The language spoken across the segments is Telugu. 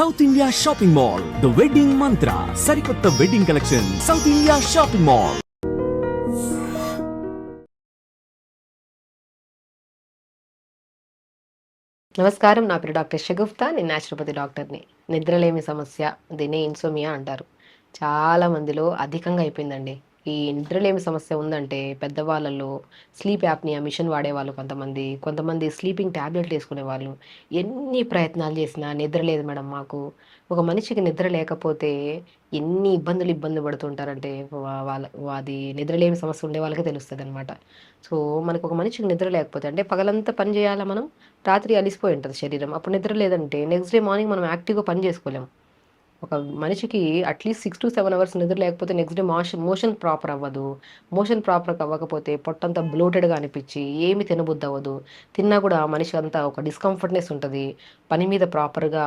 South India shopping mall the wedding Mantra సరికొత్త wedding collection South India shopping mall నమస్కారం. నా పేరు డాక్టర్ షగుఫ్తా నేను న్యాచురోపతి డాక్టర్ని. నిద్రలేమి సమస్య దీన్ని ఇన్సోమియా అంటారు. చాలా మందిలో అధికంగా అయిపోయిందండి. ఈ నిద్రలేమి సమస్య ఉందంటే పెద్దవాళ్ళలో స్లీప్ యాప్నియా మిషన్ వాడేవాళ్ళు కొంతమంది కొంతమంది స్లీపింగ్ ట్యాబ్లెట్లు వేసుకునే వాళ్ళు ఎన్ని ప్రయత్నాలు చేసినా నిద్ర లేదు మేడం మాకు. ఒక మనిషికి నిద్ర లేకపోతే ఎన్ని ఇబ్బందులు ఇబ్బంది పడుతుంటారంటే వా- వాళ్ళ అది నిద్రలేమి సమస్య ఉండే వాళ్ళకే తెలుస్తుంది అనమాట సో మనకు ఒక మనిషికి నిద్ర లేకపోతే అంటే పగలంతా పని చేయాలా మనం? రాత్రి అలిసిపోయి ఉంటుంది శరీరం. అప్పుడు నిద్ర లేదంటే నెక్స్ట్ డే మార్నింగ్ మనం యాక్టివ్గా పని చేసుకోలేము ఒక మనిషికి at least six to seven hours నిద్ర లేకపోతే next day motion motion proper అవ్వదు. మోషన్ ప్రాపర్ అవ్వకపోతే పొట్టంతా బ్లోటెడ్గా అనిపించి ఏమి తినబుద్ధి అవ్వదు. తిన్నా కూడా మనిషి అంతా ఒక డిస్కంఫర్ట్నెస్ ఉంటుంది. పని మీద ప్రాపర్గా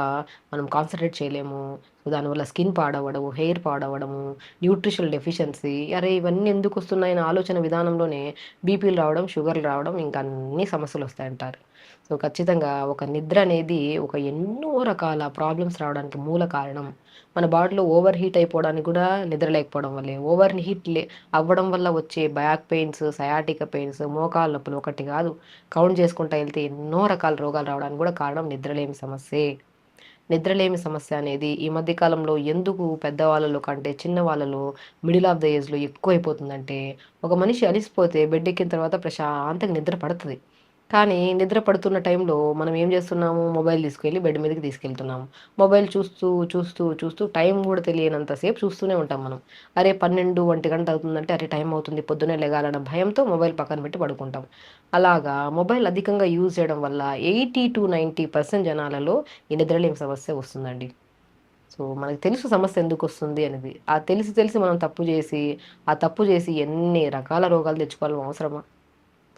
మనం కాన్సన్ట్రేట్ చేయలేము. సో దానివల్ల స్కిన్ పాడవడము హెయిర్ పాడవడము న్యూట్రిషనల్ డెఫిషియన్సీ అరే ఇవన్నీ ఎందుకు వస్తున్నాయని ఆలోచన విధానంలోనే బీపీలు రావడం షుగర్లు రావడం ఇంకా అన్ని సమస్యలు వస్తాయంటారు. సో ఖచ్చితంగా ఒక నిద్ర అనేది ఒక ఎన్నో రకాల ప్రాబ్లమ్స్ రావడానికి మూల కారణం. మన బాడీలో ఓవర్ హీట్ అయిపోవడానికి కూడా నిద్ర లేకపోవడం వల్లే. ఓవర్ హీట్ లే అవ్వడం వల్ల వచ్చే బ్యాక్ పెయిన్స్ సయాటిక పెయిన్స్ మోకాల నొప్పులు ఒకటి కాదు. కౌంట్ చేసుకుంటా వెళ్తే ఎన్నో రకాల రోగాలు రావడానికి కూడా కారణం నిద్రలేమి సమస్యే. నిద్రలేమి సమస్య అనేది ఈ మధ్య కాలంలో ఎందుకు పెద్దవాళ్ళలో కంటే చిన్న వాళ్ళలో మిడిల్ ఆఫ్ ద ఏజ్లో ఎక్కువైపోతుందంటే ఒక మనిషి అలిసిపోతే బెడ్ ఎక్కిన తర్వాత ప్రశాంతంగా నిద్ర పడుతుంది. కానీ నిద్ర పడుతున్న టైంలో మనం ఏం చేస్తున్నాము? మొబైల్ తీసుకెళ్ళి బెడ్ మీదకి తీసుకెళ్తున్నాము. మొబైల్ చూస్తూ చూస్తూ చూస్తూ టైం కూడా తెలియనంతసేపు చూస్తూనే ఉంటాం మనం. అరే పన్నెండు ఒంటి గంట అవుతుందంటే అరే టైం అవుతుంది. పొద్దునే లెగాలన్న భయంతో మొబైల్ పక్కన పెట్టి పడుకుంటాం. అలాగా మొబైల్ అధికంగా యూజ్ చేయడం వల్ల ఎయిటీ టు నైంటీ పర్సెంట్ జనాలలో ఈ నిద్రలేమి సమస్య వస్తుందండి. సో మనకు తెలుసు సమస్య ఎందుకు వస్తుంది అనేది. ఆ తెలిసి తెలిసి మనం తప్పు చేసి ఆ తప్పు చేసి ఎన్ని రకాల రోగాలు తెచ్చుకోవాలో అవసరమా?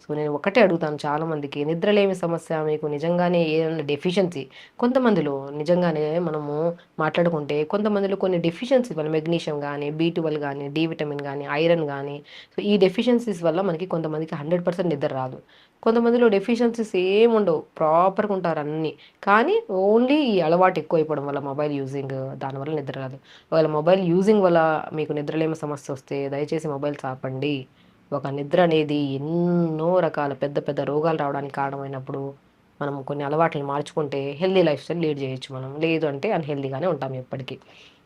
సో నేను ఒకటే అడుగుతాను చాలామందికి. నిద్రలేమి సమస్య మీకు నిజంగానే ఏదైనా డెఫిషియన్సీ కొంతమందిలో నిజంగానే మనము మాట్లాడుకుంటే కొంతమందిలో కొన్ని డెఫిషియన్సీ వల్ల మెగ్నీషియం కానీ బీ ట్వెల్వ్ కానీ డి విటమిన్ కానీ ఐరన్ కానీ సో ఈ డెఫిషియన్సీస్ వల్ల మనకి కొంతమందికి హండ్రెడ్ పర్సెంట్ నిద్ర రాదు. కొంతమందిలో డెఫిషియన్సీస్ ఏమి ఉండవు. ప్రాపర్గా ఉంటారు అన్నీ. కానీ ఓన్లీ ఈ అలవాటు ఎక్కువ అయిపోవడం వల్ల మొబైల్ యూజింగ్ దానివల్ల నిద్ర రాదు. ఒకవేళ మొబైల్ యూజింగ్ వల్ల మీకు నిద్రలేమి సమస్య వస్తే దయచేసి మొబైల్ ఆపండి ఒక నిద్ర అనేది ఎన్నో రకాల పెద్ద పెద్ద రోగాలు రావడానికి కారణమైనప్పుడు మనం కొన్ని అలవాట్లను మార్చుకుంటే హెల్దీ లైఫ్ స్టైల్ లీడ్ చేయొచ్చు మనం. లేదు అంటే అన్హెల్దీగానే ఉంటాం ఎప్పటికీ.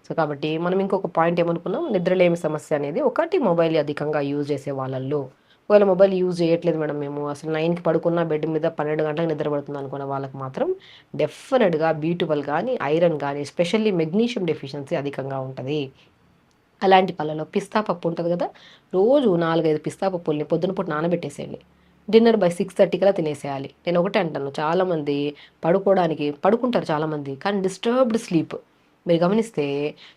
సో కాబట్టి మనం ఇంకొక పాయింట్ ఏమనుకున్నాం? నిద్రలేమి సమస్య అనేది ఒకటి మొబైల్ అధికంగా యూజ్ చేసే వాళ్ళల్లో. ఒకవేళ మొబైల్ యూజ్ చేయట్లేదు మేడం మేము అసలు నైన్కి పడుకున్న బెడ్ మీద పన్నెండు గంటలకు నిద్రపడుతుంది అనుకున్న వాళ్ళకి మాత్రం డెఫినెట్గా బీటువల్ కానీ ఐరన్ కానీ ఎస్పెషల్లీ మెగ్నీషియం డెఫిషియన్సీ అధికంగా ఉంటుంది. అలాంటి పళ్ళలో పిస్తా పప్పు ఉంటుంది కదా రోజు నాలుగైదు పిస్తా పప్పుల్ని పొద్దున పూట నానబెట్టేసేయండి. డిన్నర్ బై సిక్స్ థర్టీకల్లా తినేసేయాలి. నేను ఒకటే అంటాను చాలామంది పడుకోవడానికి పడుకుంటారు చాలామంది కానీ డిస్టర్బ్డ్ స్లీప్. మీరు గమనిస్తే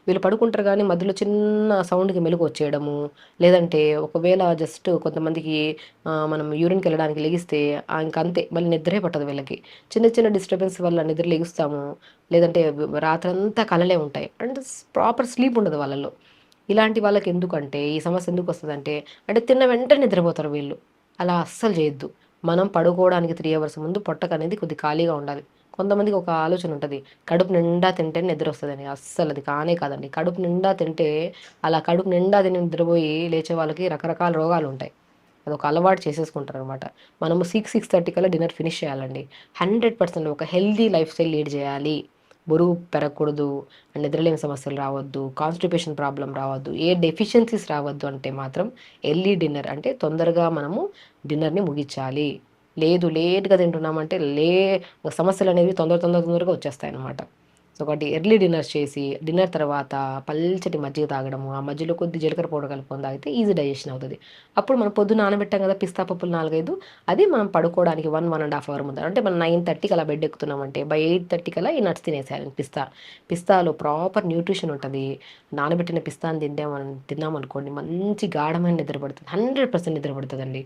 వీళ్ళు పడుకుంటారు కానీ మధ్యలో చిన్న సౌండ్కి మెలుగు వచ్చేయడము లేదంటే ఒకవేళ జస్ట్ కొంతమందికి మనం యూరిన్కి వెళ్ళడానికి లెగిస్తే ఇంకంతే అంతే మళ్ళీ నిద్రే పట్టదు వీళ్ళకి. చిన్న చిన్న డిస్టర్బెన్స్ వల్ల నిద్ర లెగుస్తాము లేదంటే రాత్రంతా కలలే ఉంటాయి. అంటే ప్రాపర్ స్లీప్ ఉండదు వాళ్ళలో. ఇలాంటి వాళ్ళకి ఎందుకంటే ఈ సమస్య ఎందుకు వస్తుందంటే అంటే తిన్న వెంటనే నిద్రపోతారు వీళ్ళు. అలా అస్సలు చేయొద్దు. మనం పడుకోవడానికి త్రీ అవర్స్ ముందు పొట్టక అనేది కొద్ది ఖాళీగా ఉండాలి. కొంతమందికి ఒక ఆలోచన ఉంటుంది. కడుపు నిండా తింటే నిద్ర వస్తుందని అస్సలు అది కానే కాదండి. కడుపు నిండా తింటే అలా కడుపు నిండా తిని నిద్రపోయి లేచే వాళ్ళకి రకరకాల రోగాలు ఉంటాయి. అది ఒక అలవాటు చేసేసుకుంటారు అనమాట మనము సిక్స్ సిక్స్ థర్టీ కల్లా డిన్నర్ ఫినిష్ చేయాలండి. హండ్రెడ్ పర్సెంట్ ఒక హెల్దీ లైఫ్ స్టైల్ లీడ్ చేయాలి. బరువు పెరగకూడదు అండ్ నిద్రలేని సమస్యలు రావద్దు కాన్స్టిపేషన్ ప్రాబ్లం రావద్దు ఏ డెఫిషియన్సీస్ రావద్దు అంటే మాత్రం ఎర్లీ డిన్నర్ అంటే తొందరగా మనము డిన్నర్ని ముగించాలి. లేదు లేట్గా తింటున్నామంటే లే సమస్యలు అనేవి తొందర తొందర తొందరగా వచ్చేస్తాయి అన్నమాట సో ఒకటి ఎర్లీ డిన్నర్ చేసి డిన్నర్ తర్వాత పల్చటి మజ్జిగ తాగడము ఆ మధ్యలో కొద్ది జీలకర్ర పౌడర్ కలుపుకొని తాగితే ఈజీ డైజెషన్ అవుతుంది. అప్పుడు మనం పొద్దున్న నానబెట్టాం కదా పిస్తా పప్పులు నాలుగైదు అది మనం పడుకోవడానికి one one and half hour ముందు అంటే మనం నైన్ థర్టీకి అలా బెడ్ ఎక్కుతున్నామంటే బై ఎయిట్ థర్టీకి అలా ఈ నట్స్ తినేసేయాలి పిస్తా. పిస్తాలో ప్రాపర్ న్యూట్రిషన్ ఉంటుంది. నానబెట్టిన పిస్తాను తిందామని తిన్నామనుకోండి మంచి గాఢమైన నిద్రపడుతుంది హండ్రెడ్ పర్సెంట్ నిద్రపడుతుందండి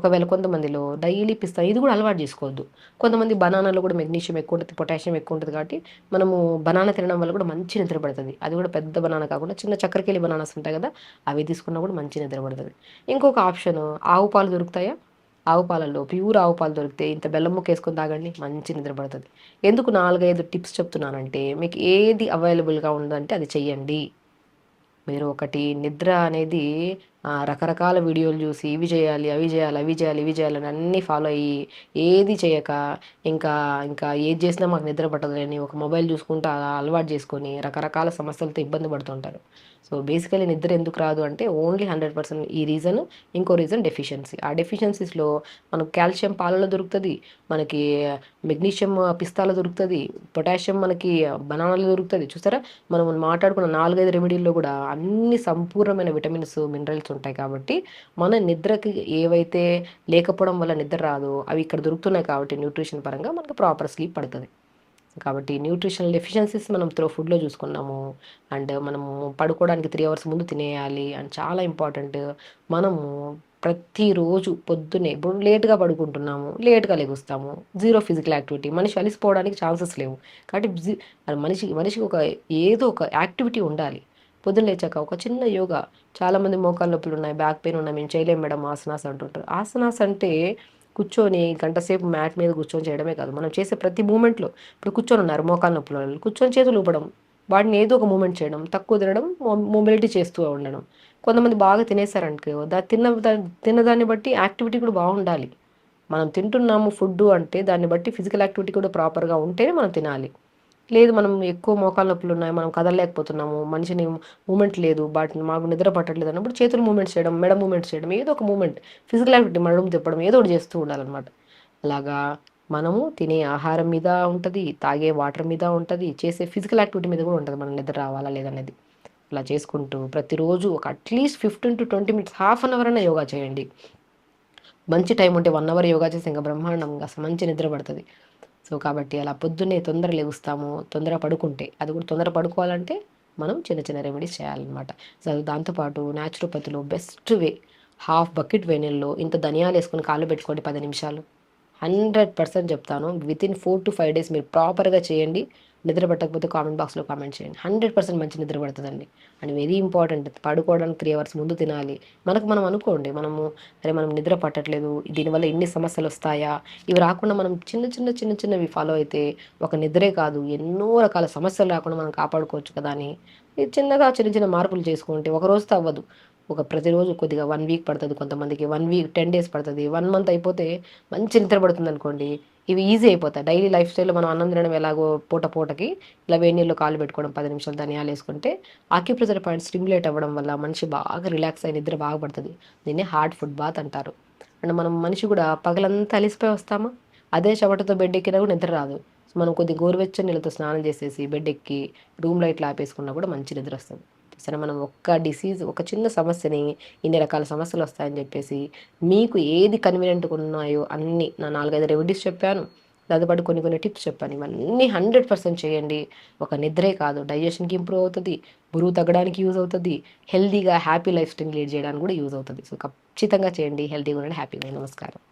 ఒకవేళ కొంతమందిలో డైలీ పిస్తా ఇది కూడా అలవాటు చేసుకోవద్దు. కొంతమంది బనానాలో కూడా మెగ్నీషియం ఎక్కువ ఉంటుంది పొటాషియం ఎక్కువ ఉంటుంది కాబట్టి మనము బనానా తినడం వల్ల కూడా మంచి నిద్ర పడుతుంది. అది కూడా పెద్ద బనానా కాకుండా చిన్న చక్కెరకేళి బనానాస్ ఉంటాయి కదా అవి తీసుకున్నా కూడా మంచి నిద్ర పడుతుంది. ఇంకొక ఆప్షన్ ఆవు పాలు దొరుకుతాయా? ఆవు పాలల్లో ప్యూర్ ఆవు పాలు దొరికితే ఇంత బెల్లం ముక్క వేసుకొని తాగండి మంచి నిద్ర పడుతుంది. ఎందుకు నాలుగైదు టిప్స్ చెప్తున్నానంటే మీకు ఏది అవైలబుల్గా ఉందంటే అది చెయ్యండి. మీరు ఒకటి నిద్ర అనేది రకరకాల వీడియోలు చూసి ఇవి చేయాలి అవి చేయాలి అవి చేయాలి ఇవి చేయాలని అన్నీ ఫాలో అయ్యి ఏది చేయక ఇంకా ఇంకా ఏది చేసినా మాకు నిద్ర పట్టదని ఒక మొబైల్ చూసుకుంటూ అలా అలవాటు చేసుకొని రకరకాల సమస్యలతో ఇబ్బంది పడుతుంటారు. సో బేసికలీ నిద్ర ఎందుకు రాదు అంటే ఓన్లీ హండ్రెడ్ పర్సెంట్ ఈ రీజన్ ఇంకో రీజన్ డెఫిషియన్సీ ఆ డెఫిషియన్సీస్లో మనకు కాల్షియం పాలలో దొరుకుతుంది మనకి మెగ్నీషియం పిస్తాలో దొరుకుతుంది పొటాషియం మనకి బనానాలో దొరుకుతుంది. చూసారా? మనం మాట్లాడుకున్న నాలుగైదు రెమెడీల్లో కూడా అన్ని సంపూర్ణమైన విటమిన్స్ మినరల్స్ ఉంటాయి కాబట్టి మన నిద్రకి ఏవైతే లేకపోవడం వల్ల నిద్ర రాదో అవి ఇక్కడ దొరుకుతున్నాయి కాబట్టి న్యూట్రిషన్ పరంగా మనకు ప్రాపర్ స్లీప్ పడుతుంది. కాబట్టి న్యూట్రిషనల్ డెఫిషియన్సీస్ మనం త్రో ఫుడ్లో చూసుకున్నాము. అండ్ మనము పడుకోవడానికి త్రీ అవర్స్ ముందు తినేయాలి. అండ్ చాలా ఇంపార్టెంట్ మనము ప్రతిరోజు పొద్దున్నే ఇప్పుడు లేట్గా పడుకుంటున్నాము లేట్గా లెగుస్తాము. జీరో ఫిజికల్ యాక్టివిటీ మనిషి అలిసిపోవడానికి ఛాన్సెస్ లేవు. కాబట్టి మనిషి మనిషికి ఒక ఏదో ఒక యాక్టివిటీ ఉండాలి. పొద్దున్న లేచాక ఒక చిన్న యోగా. చాలామంది మోకాళ్ళ నొప్పులు ఉన్నాయి బ్యాక్ పెయిన్ ఉన్నాయి మేము చేయలేం మేడం ఆసనాస్ అంటుంటారు. ఆసనాస్ అంటే కూర్చొని గంటసేపు మ్యాట్ మీద కూర్చొని చేయడమే కాదు. మనం చేసే ప్రతి మూమెంట్లో ఇప్పుడు కూర్చొని ఉన్నారు మోకాలు నొప్పుల వాళ్ళు. కూర్చొని చేతులు ఊపడం వాటిని ఏదో ఒక మూమెంట్ చేయడం తక్కువ తినడం మొబిలిటీ చేస్తూ ఉండడం. కొంతమంది బాగా తినేసారనుకో దా తిన్న దా- తిన్నదాన్ని బట్టి యాక్టివిటీ కూడా బాగుండాలి. మనం తింటున్నాము ఫుడ్ అంటే దాన్ని బట్టి ఫిజికల్ యాక్టివిటీ కూడా ప్రాపర్గా ఉంటేనే మనం తినాలి. లేదు మనం ఎక్కువ మోకాల నొప్పులు ఉన్నాయి మనం కదలలేకపోతున్నాము మనిషిని మూమెంట్ లేదు వాటిని మాకు నిద్ర పట్టట్లేదు అన్నప్పుడు చేతులు మూమెంట్స్ చేయడం మెడ మూమెంట్స్ చేయడం ఏదో ఒక మూమెంట్ ఫిజికల్ యాక్టివిటీ మడం తిప్పడం ఏదో ఒకటి చేస్తూ ఉండాలన్నమాట. అలాగా మనము తినే ఆహారం మీద ఉంటుంది తాగే వాటర్ మీద ఉంటుంది చేసే ఫిజికల్ యాక్టివిటీ మీద కూడా ఉంటుంది మనం నిద్ర రావాలా లేదనేది అలా చేసుకుంటూ ప్రతిరోజు ఒక at least fifteen to twenty minutes half an hour అయినా యోగా చేయండి. మంచి టైం ఉంటే వన్ అవర్ యోగా చేస్తే ఇంకా బ్రహ్మాండంగా అసలు మంచి నిద్ర పడుతుంది. సో కాబట్టి అలా పొద్దున్నే తొందర లేగుస్తాము తొందర పడుకుంటే. అది కూడా తొందర పడుకోవాలంటే మనం చిన్న చిన్న రెమెడీస్ చేయాలన్నమాట. సో దాంతోపాటు న్యాచురోపతిలో బెస్ట్ వే హాఫ్ బకెట్ వెనిల్లో ఇంత ధనియాలు వేసుకొని కాళ్ళు పెట్టుకోండి పది నిమిషాలు. హండ్రెడ్ పర్సెంట్ చెప్తాను. Within four to five days మీరు ప్రాపర్గా చేయండి. నిద్ర పట్టకపోతే కామెంట్ బాక్స్లో కామెంట్ చేయండి. హండ్రెడ్ పర్సెంట్ మంచి నిద్ర పడుతుందండి. అండ్ వెరీ ఇంపార్టెంట్ పడుకోవడానికి త్రీ అవర్స్ ముందు తినాలి. మనకు మనం అనుకోండి మనము అరే మనం నిద్ర పట్టట్లేదు దీనివల్ల ఎన్ని సమస్యలు వస్తాయా? ఇవి రాకుండా మనం చిన్న చిన్న చిన్న చిన్నవి ఫాలో అయితే ఒక నిద్రే కాదు. ఎన్నో రకాల సమస్యలు రాకుండా మనం కాపాడుకోవచ్చు కదా అని. చిన్నగా చిన్న చిన్న మార్పులు చేసుకుంటే ఒక రోజుతో అవ్వదు. ఒక ప్రతిరోజు కొద్దిగా వన్ వీక్ పడుతుంది కొంతమందికి. వన్ వీక్ టెన్ డేస్ పడుతుంది. వన్ మంత్ అయిపోతే మంచి నిద్ర పడుతుంది అనుకోండి ఇవి ఈజీ అయిపోతాయి. డైలీ లైఫ్ స్టైల్లో మనం అన్నం తినడం ఎలాగో పూట పూటకి ఇలా వేడి నీళ్ళు కాలు పెట్టుకోవడం పది నిమిషాలు ధనియాలు వేసుకుంటే ఆక్యుప్రెజర్ పాయింట్ స్టిమ్యులేట్ అవ్వడం వల్ల మనిషి బాగా రిలాక్స్ అయిన నిద్ర బాగా పడుతుంది. దీన్ని హార్డ్ ఫుడ్ బాత్ అంటారు. అండ్ మనం మనిషి కూడా పగలంతా అలిసిపోయి వస్తామా? అదే చెమటతో బెడ్ ఎక్కినా కూడా నిద్ర రాదు. మనం కొద్ది గోరువెచ్చని నీళ్ళతో స్నానం చేసేసి బెడ్ ఎక్కి రూమ్ లైట్లు ఆపేసుకున్నా కూడా మంచి నిద్ర వస్తుంది. సరే మనం ఒక్క డిసీజ్ ఒక చిన్న సమస్యని ఇన్ని రకాల సమస్యలు వస్తాయని చెప్పేసి మీకు ఏది కన్వీనియంట్గా ఉన్నాయో అన్ని నా నాలుగైదు రెమెడీస్ చెప్పాను. దాదాపు కొన్ని కొన్ని టిప్స్ చెప్పాను. ఇవన్నీ హండ్రెడ్ పర్సెంట్ చేయండి. ఒక నిద్రే కాదు. డైజెషన్కి ఇంప్రూవ్ అవుతుంది. బరువు తగ్గడానికి యూజ్ అవుతుంది. హెల్దీగా హ్యాపీ లైఫ్ స్టైల్ లీడ్ చేయడానికి కూడా యూజ్ అవుతుంది. సో ఖచ్చితంగా చేయండి. హెల్తీగా ఉండండి హ్యాపీగా నమస్కారం.